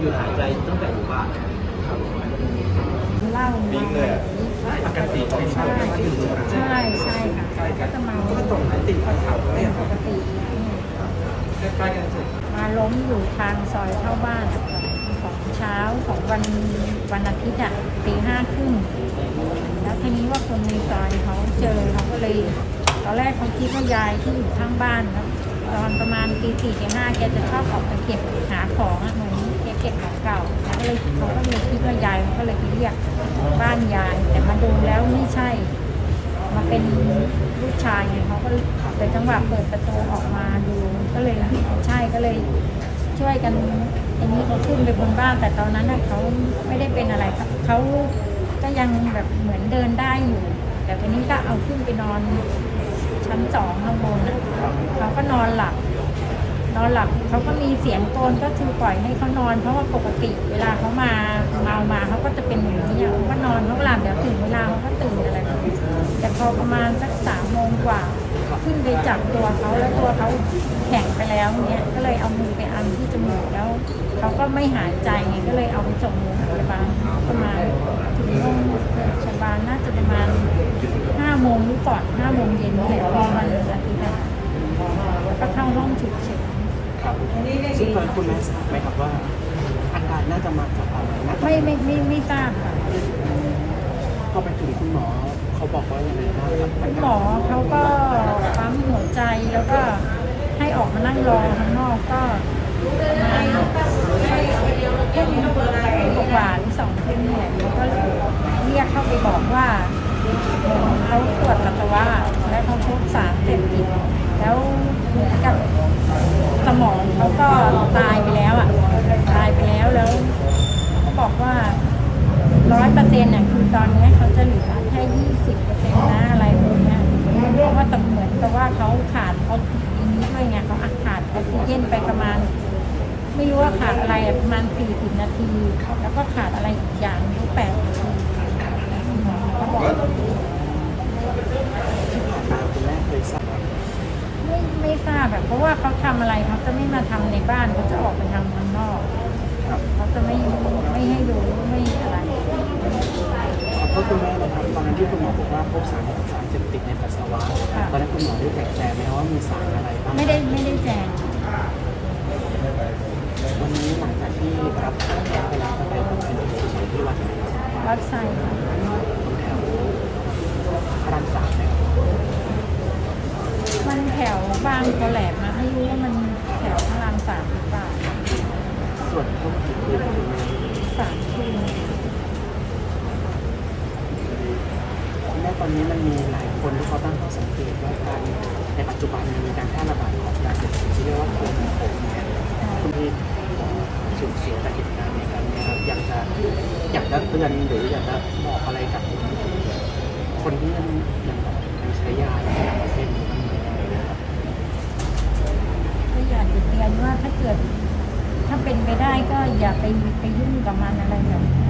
หยุดหายใจตั้งแต่อยู่บ้านเหล้าปิ๊งเลยอะปกติไม่ใช่ใช่ใช่ค่ะก็จะเมาก็ตรงไหนติดข้าวขาวเนี่ยปกติใกล้ๆกันสุดมาล้มอยู่ทางซอยเข้าบ้านของเช้าของวันวันอาทิตย์อะตีห้าครึ่งแล้วทีนี้ว่าคนในซอยเขาเจอเขาก็เลยตอนแรกเขาคิดว่ายายที่อยู่ข้างบ้านครับตอนประมาณตีสี่ตีห้าแกจะชอบออกไปเก็บหาของอะเหมือนแก เก็บของเก่าแล้วก็เลยเขาก็เลยคิดว่ายายเขาก็เลยไปเรียกบ้านยาย แต่มาดูแล้วไม่ใช่ มาเป็นลูกชายไงเขาก็แต่จังหวะเปิดประตูออกมาดูก็เลยใช่ก็เลยช่วยกันอันนี้เขาขึ้นไปบนบ้านแต่ตอนนั้นน่ะเขาไม่ได้เป็นอะไรครับเขาก็ยังแบบเหมือนเดินได้อยู่ แต่ทีนี้ก็เอาขึ้นไปนอนชั้นสองข้างบนเขาก็นอนหลับ นอนหลับเขาก็มีเสียงโกนก็คือปล่อยให้เขานอน เพราะว่าปกติเวลาเขามาเมามาเขาก็จะเป็นอย่างนี้อะเขาก็นอนเขาก็หลับเดี๋ยวถึงเวลาเขาก็ตื่นอะไรแบบนี้แต่พอประมาณสักสามโมงกว่าขึ้นไปจับตัวเขาแล้วตัวเขาแข็งไปแล้วเนี่ยก็เลยเอามือไปอันที่จมูกแล้วเขาก็ไม่หายใจไงก็เลยเอาไปส่งโรงพยาบาลประมาณถึงโรงพยาบาลน่าจะประมาณห้าโมงหรือก่อนห้าโมงเย็นนี่แหละพอมันอาทิตย์อะก็เข้าห้องฉุกเฉิน ครับซึ่งตอนนนคุณแม่ทราบไหมครับว่าอาการน่าจะมาจากอะไรน่าจะไม่ไม่ไม่ไม่ทราบค่ะพอไปถึงคุณหมอเขาบอกว่ายังไงบ้างครับคุณหมอเขาก็ปั๊มหัวใจแล้วก็ให้ออกมานั่งรอข้างนอกก็ประมาณทุ่มกว่าหรือสองทุ่มเนี่ยแล้วก็เรียกเข้าไปบอกว่าเขาตรวจปัสสาวะและเขาพบสารเสพติด แล้วกับสมองเขาก็ตายไปแล้วอะตายไปแล้วแล้วเขาบอกว่าร้อยเปอร์เซ็นต์เนี่ยคือตอนนี้เขาจะเหลือแค่ยี่สิบเปอร์เซ็นต์นะอะไรพวกนี้เพราะว่าแต่เหมือนกับว่าเขาขาดออกซิเจนด้วยไงเขาอัดขาดออกซิเจนไปประมาณ ไม่รู้ว่าขาดอะไรประมาณสี่สิบนาที แล้วก็ขาดอะไรอีกอย่างไม่รู้แปดนาทีเขาบอก ตามคุณแม่เคยทราบ ไม่ไม่ทราบแบบ เพราะว่าเขาทำอะไรเขาจะไม่มาทำในบ้านเขาจะออกไปทำข้างนอกครับเขาจะไม่ไม่ให้ดูไม่อะไรขอโทษคุณแม่นะครับตอนนั้นที่คุณหมอบอกว่าพบสารสารเสพติดในปัสสาวะค่ะตอนนั้นคุณหมอได้แจกแจงไหมครับว่ามีสารอะไรบ้างไม่ได้ไม่ได้แจ้งวันนี้หลังจากที่รับสารแล้วไปรับตั้งแต่ผมเป็นผู้สูงที่วัดไหนครับวัดไซด์ค่ะตรงแถวพระรามสามนะครับมันแถวบางกอแหลมนะ ไม่รู้ว่ามันแถวพระรามสามหรือเปล่าส่วนพวกที่เราดูในสามทุ่มแม่ตอนนี้มันมีหลายคนที่เขาตั้งข้อสังเกตว่าการในปัจจุบันมันมีการแพร่ระบาดของยาเสพติดที่เรียกว่าโควิดเนี่ยคุณที่สูญเสียจากเหตุการณ์ในครั้งนี้ครับอยากจะอยากจะเตือนหรืออยากจะบอกอะไรกับคนที่ยังยัง ว่าถ้าเกิด ถ้าเป็นไปได้ก็อย่าไปไปยุ่งกับมันอะไรแบบนี้